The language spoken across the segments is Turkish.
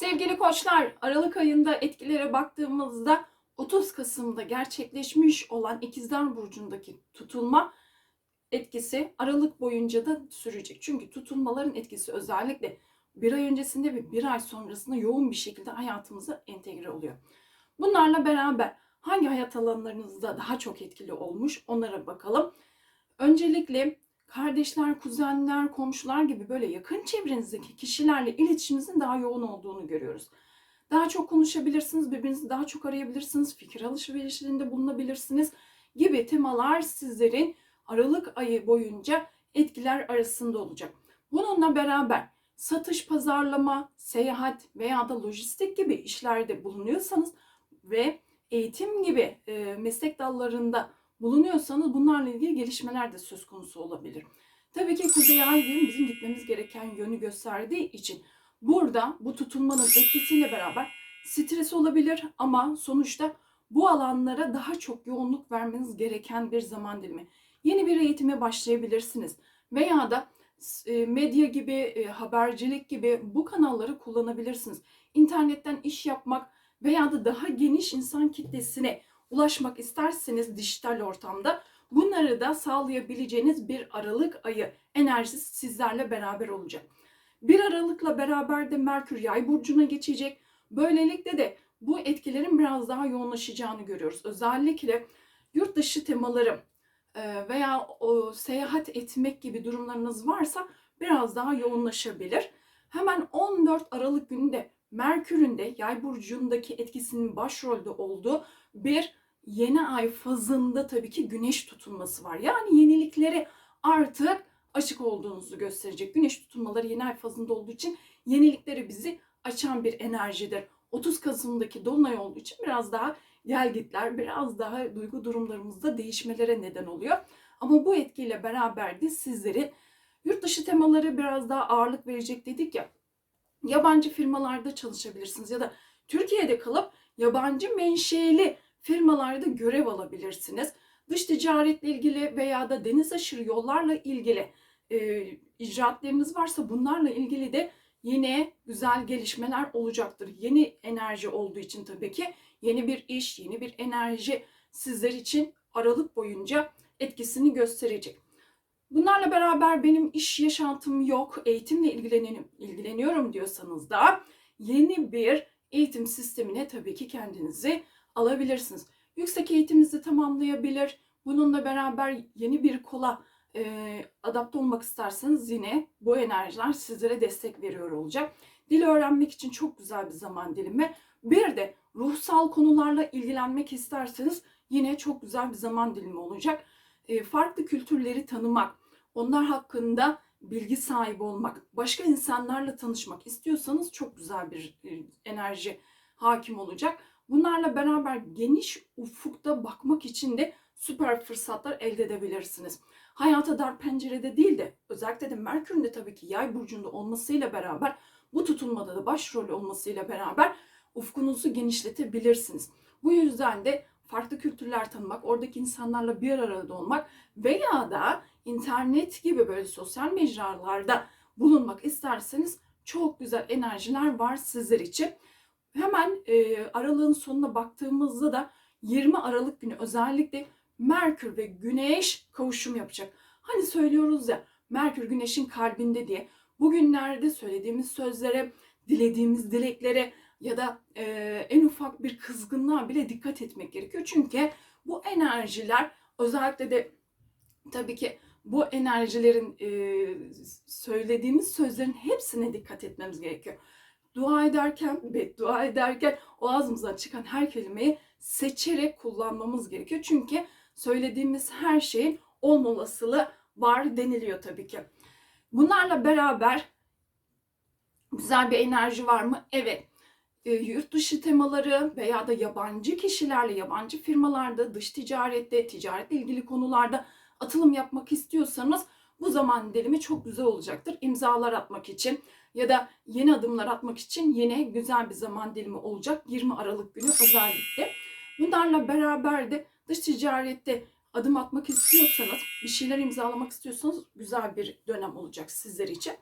Sevgili koçlar, Aralık ayında etkilere baktığımızda 30 Kasım'da gerçekleşmiş olan İkizler Burcu'ndaki tutulma etkisi Aralık boyunca da sürecek. Çünkü tutulmaların etkisi özellikle bir ay öncesinde ve bir ay sonrasında yoğun bir şekilde hayatımıza entegre oluyor. Bunlarla beraber hangi hayat alanlarınızda daha çok etkili olmuş onlara bakalım. Öncelikle kardeşler, kuzenler, komşular gibi böyle yakın çevrenizdeki kişilerle iletişiminizin daha yoğun olduğunu görüyoruz. Daha çok konuşabilirsiniz, birbirinizi daha çok arayabilirsiniz, fikir alışverişlerinde bulunabilirsiniz gibi temalar sizlerin Aralık ayı boyunca etkiler arasında olacak. Bununla beraber satış, pazarlama, seyahat veya da lojistik gibi işlerde bulunuyorsanız ve eğitim gibi meslek dallarında bulunuyorsanız bunlarla ilgili gelişmeler de söz konusu olabilir. Tabii ki Kuzey Ay düğüm bizim gitmemiz gereken yönü gösterdiği için burada bu tutulmanın etkisiyle beraber stres olabilir ama sonuçta bu alanlara daha çok yoğunluk vermeniz gereken bir zaman dilimi. Yeni bir eğitime başlayabilirsiniz veya da e, medya gibi, e, habercilik gibi bu kanalları kullanabilirsiniz. İnternetten iş yapmak veya da daha geniş insan kitlesine ulaşmak isterseniz dijital ortamda bunları da sağlayabileceğiniz bir Aralık ayı enerjisi sizlerle beraber olacak. Bir Aralık'la beraber de Merkür Yay burcuna geçecek. Böylelikle de bu etkilerin biraz daha yoğunlaşacağını görüyoruz. Özellikle yurt dışı temaları e, veya o seyahat etmek gibi durumlarınız varsa biraz daha yoğunlaşabilir. Hemen 14 Aralık gününde Merkür'ün de Yay burcundaki etkisinin başrolde olduğu bir yeni ay fazında tabii ki güneş tutulması var. Yani yeniliklere artık açık olduğunuzu gösterecek. Güneş tutulmaları yeni ay fazında olduğu için yenilikleri bizi açan bir enerjidir. 30 Kasım'daki dolunay olduğu için biraz daha gelgitler, biraz daha duygu durumlarımızda değişmelere neden oluyor. Ama bu etkiyle beraber de sizleri yurt dışı temaları biraz daha ağırlık verecek dedik ya. Yabancı firmalarda çalışabilirsiniz ya da Türkiye'de kalıp yabancı menşeli firmalarda görev alabilirsiniz. Dış ticaretle ilgili veya da deniz aşırı yollarla ilgili e, icraatlarınız varsa bunlarla ilgili de yine güzel gelişmeler olacaktır. Yeni enerji olduğu için tabii ki yeni bir iş, yeni bir enerji sizler için Aralık boyunca etkisini gösterecek. Bunlarla beraber benim iş yaşantım yok, eğitimle ilgileniyorum, diyorsanız da yeni bir eğitim sistemine tabii ki kendinizi alabilirsiniz. Yüksek eğitiminizi tamamlayabilir. Bununla beraber yeni bir kola e, adapte olmak isterseniz yine bu enerjiler sizlere destek veriyor olacak. Dil öğrenmek için çok güzel bir zaman dilimi. Bir de ruhsal konularla ilgilenmek isterseniz yine çok güzel bir zaman dilimi olacak. E, farklı kültürleri tanımak, onlar hakkında bilgi sahibi olmak, başka insanlarla tanışmak istiyorsanız çok güzel bir e, enerji hakim olacak. Bunlarla beraber geniş ufukta bakmak için de süper fırsatlar elde edebilirsiniz. Hayata dar pencerede değil de özellikle de Merkür'ün de tabii ki yay burcunda olmasıyla beraber bu tutulmada da başrol olmasıyla beraber ufkunuzu genişletebilirsiniz. Bu yüzden de farklı kültürler tanımak, oradaki insanlarla bir arada olmak veya da internet gibi böyle sosyal mecralarda bulunmak isterseniz çok güzel enerjiler var sizler için. Hemen e, aralığın sonuna baktığımızda da 20 Aralık günü özellikle Merkür ve Güneş kavuşum yapacak. Hani söylüyoruz ya Merkür Güneş'in kalbinde diye. Bugünlerde söylediğimiz sözlere, dilediğimiz dileklere ya da e, en ufak bir kızgınlığa bile dikkat etmek gerekiyor. Çünkü bu enerjiler özellikle de tabii ki bu enerjilerin e, söylediğimiz sözlerin hepsine dikkat etmemiz gerekiyor. Dua ederken, beddua ederken o ağzımızdan çıkan her kelimeyi seçerek kullanmamız gerekiyor. Çünkü söylediğimiz her şeyin olma var deniliyor tabii ki. Bunlarla beraber güzel bir enerji var mı? Evet. E, yurt dışı temaları veya da yabancı kişilerle, yabancı firmalarda, dış ticarette, ticaretle ilgili konularda atılım yapmak istiyorsanız bu zaman dilimi çok güzel olacaktır. İmzalar atmak için ya da yeni adımlar atmak için yine güzel bir zaman dilimi olacak 20 Aralık günü özellikle. Bunlarla beraber de dış ticarette adım atmak istiyorsanız, bir şeyler imzalamak istiyorsanız güzel bir dönem olacak sizler için.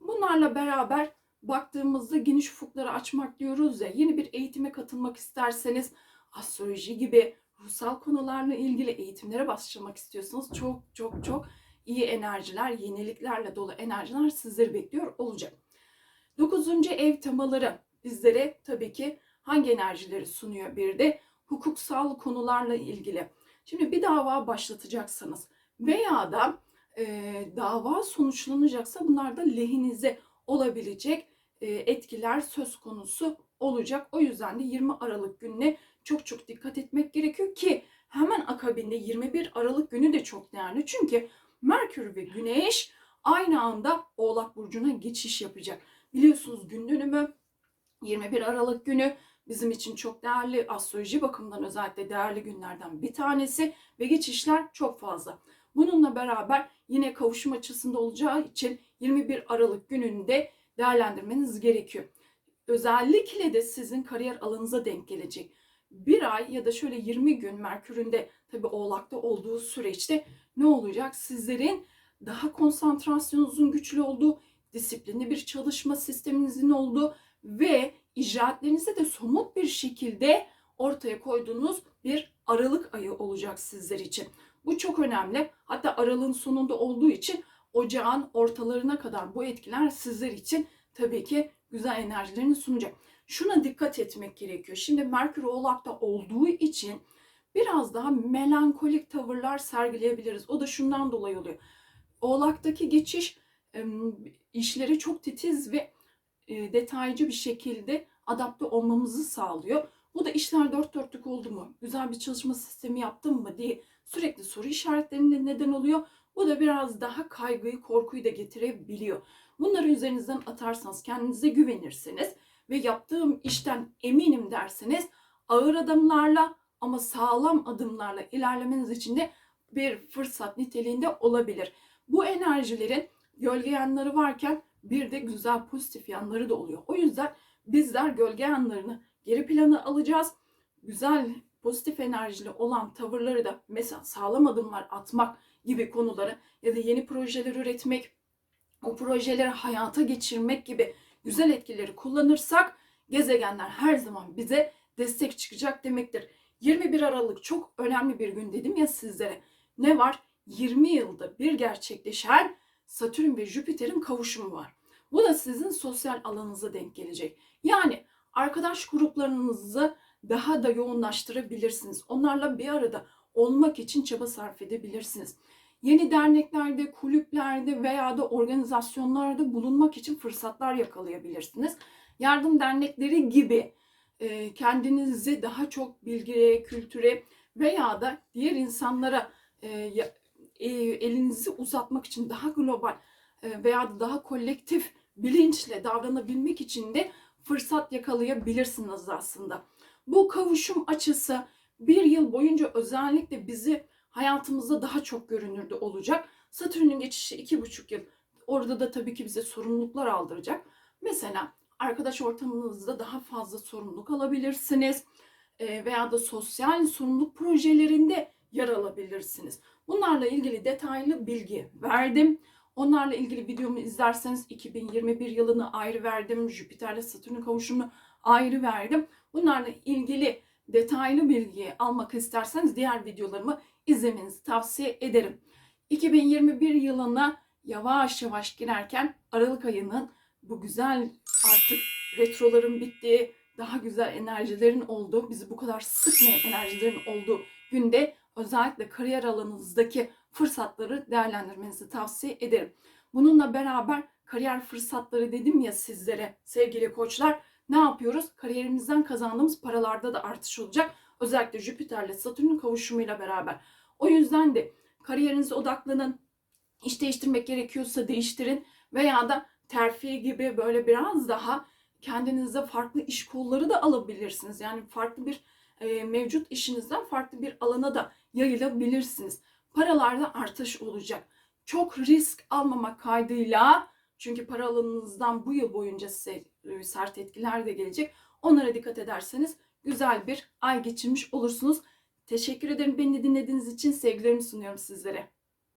Bunlarla beraber baktığımızda geniş ufukları açmak diyoruz ya. Yeni bir eğitime katılmak isterseniz astroloji gibi ruhsal konularla ilgili eğitimlere başlamak istiyorsanız çok çok çok iyi enerjiler, yeniliklerle dolu enerjiler sizleri bekliyor olacak. Dokuzuncu ev temaları bizlere tabii ki hangi enerjileri sunuyor? Bir de hukuksal konularla ilgili. Şimdi bir dava başlatacaksanız veya da e, dava sonuçlanacaksa bunlar da lehinize olabilecek e, etkiler söz konusu olacak. O yüzden de 20 Aralık gününe çok çok dikkat etmek gerekiyor ki hemen akabinde 21 Aralık günü de çok değerli. Çünkü Merkür ve Güneş aynı anda Oğlak Burcu'na geçiş yapacak. Biliyorsunuz gün dönümü 21 Aralık günü bizim için çok değerli astroloji bakımından özellikle değerli günlerden bir tanesi ve geçişler çok fazla. Bununla beraber yine kavuşum açısında olacağı için 21 Aralık gününde değerlendirmeniz gerekiyor. Özellikle de sizin kariyer alanınıza denk gelecek. Bir ay ya da şöyle 20 gün Merkür'ün de tabii Oğlak'ta olduğu süreçte ne olacak? Sizlerin daha konsantrasyonunuzun güçlü olduğu, disiplinli bir çalışma sisteminizin olduğu ve icraatlerinizi de somut bir şekilde ortaya koyduğunuz bir Aralık ayı olacak sizler için. Bu çok önemli. Hatta aralığın sonunda olduğu için ocağın ortalarına kadar bu etkiler sizler için tabii ki güzel enerjilerini sunacak. Şuna dikkat etmek gerekiyor. Şimdi Merkür Oğlak'ta olduğu için biraz daha melankolik tavırlar sergileyebiliriz. O da şundan dolayı oluyor. Oğlak'taki geçiş işleri çok titiz ve detaycı bir şekilde adapte olmamızı sağlıyor. Bu da işler dört dörtlük oldu mu, güzel bir çalışma sistemi yaptım mı diye sürekli soru işaretlerine neden oluyor. Bu da biraz daha kaygıyı, korkuyu da getirebiliyor. Bunları üzerinizden atarsanız, kendinize güvenirseniz ve yaptığım işten eminim derseniz ağır adımlarla ama sağlam adımlarla ilerlemeniz için de bir fırsat niteliğinde olabilir. Bu enerjilerin gölge yanları varken bir de güzel pozitif yanları da oluyor. O yüzden bizler gölge yanlarını geri plana alacağız. Güzel pozitif enerjili olan tavırları da mesela sağlam adımlar atmak gibi konuları ya da yeni projeler üretmek, o projeleri hayata geçirmek gibi güzel etkileri kullanırsak gezegenler her zaman bize destek çıkacak demektir. 21 Aralık çok önemli bir gün dedim ya sizlere. Ne var? 20 yılda bir gerçekleşen Satürn ve Jüpiter'in kavuşumu var. Bu da sizin sosyal alanınıza denk gelecek. Yani arkadaş gruplarınızı daha da yoğunlaştırabilirsiniz. Onlarla bir arada olmak için çaba sarf edebilirsiniz. Yeni derneklerde, kulüplerde veya da organizasyonlarda bulunmak için fırsatlar yakalayabilirsiniz. Yardım dernekleri gibi e, kendinizi daha çok bilgiye, kültüre veya da diğer insanlara e, e, elinizi uzatmak için daha global veya da daha kolektif bilinçle davranabilmek için de fırsat yakalayabilirsiniz aslında. Bu kavuşum açısı bir yıl boyunca özellikle bizi hayatımızda daha çok görünürde olacak. Satürn'ün geçişi iki buçuk yıl. Orada da tabii ki bize sorumluluklar aldıracak. Mesela arkadaş ortamınızda daha fazla sorumluluk alabilirsiniz. Veya da sosyal sorumluluk projelerinde yer alabilirsiniz. Bunlarla ilgili detaylı bilgi verdim. Onlarla ilgili videomu izlerseniz 2021 yılını ayrı verdim. Jüpiter'le Satürn kavuşumunu ayrı verdim. Bunlarla ilgili detaylı bilgi almak isterseniz diğer videolarımı izlemenizi tavsiye ederim. 2021 yılına yavaş yavaş girerken Aralık ayının bu güzel artık retroların bittiği, daha güzel enerjilerin olduğu, bizi bu kadar sıkmayan enerjilerin olduğu günde özellikle kariyer alanınızdaki fırsatları değerlendirmenizi tavsiye ederim. Bununla beraber kariyer fırsatları dedim ya sizlere sevgili koçlar ne yapıyoruz? Kariyerimizden kazandığımız paralarda da artış olacak. Özellikle Jüpiter'le Satürn'ün kavuşumuyla beraber. O yüzden de kariyerinize odaklanın. İş değiştirmek gerekiyorsa değiştirin veya da terfi gibi böyle biraz daha kendinize farklı iş kolları da alabilirsiniz. Yani farklı bir e, mevcut işinizden farklı bir alana da yayılabilirsiniz. Paralarda artış olacak. Çok risk almamak kaydıyla çünkü para alanınızdan bu yıl boyunca size e, sert etkiler de gelecek. Onlara dikkat ederseniz güzel bir ay geçirmiş olursunuz. Teşekkür ederim beni dinlediğiniz için sevgilerimi sunuyorum sizlere.